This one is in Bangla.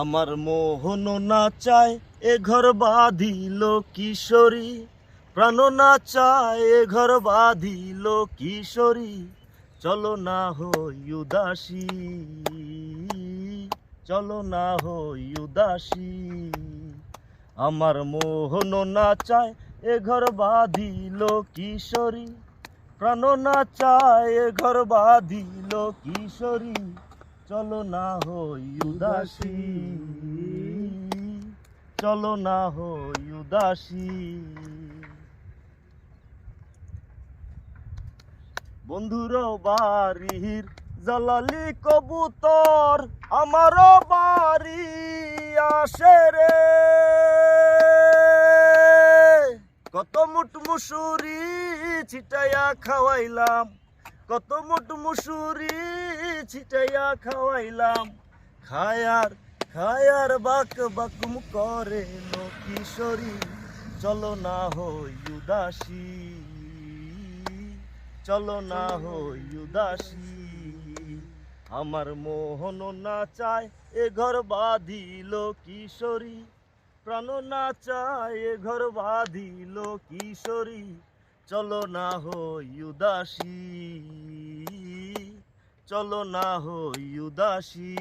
আমার মোহন না চায় এ ঘর বাঁধিল কিশোরী। প্রাণ না চায় এ ঘর বাঁধিল কিশোরী। চলো না হই উদাসী, চলো না হই উদাসী। আমার মোহন না চায় এ ঘর বাঁধিল কিশোরী। প্রাণ না চায় এ ঘর বাঁধিল কিশোরী। চলো না হই উদাসী। চলো না হই উদাসী। বন্ধুর বাড়ির জলালি কবুতর আমার বাড়ি আসে রে। কত মুট মুসুরি ছিটাইয়া খাওয়াইলাম। কত মুট মুসুরি ছিটাইয়া খাওয়াইলাম। খায়ার খায়ার বাক বাকুম করে লো কিশোরী চলো না হই উদাসী। চলো না হই আমার মোহন না চায় এ ঘর বাঁধিল কিশোরী। প্রাণ না চায় এ ঘর বাঁধিল কিশোরী। চলো না হই চলো না হই উদাসী।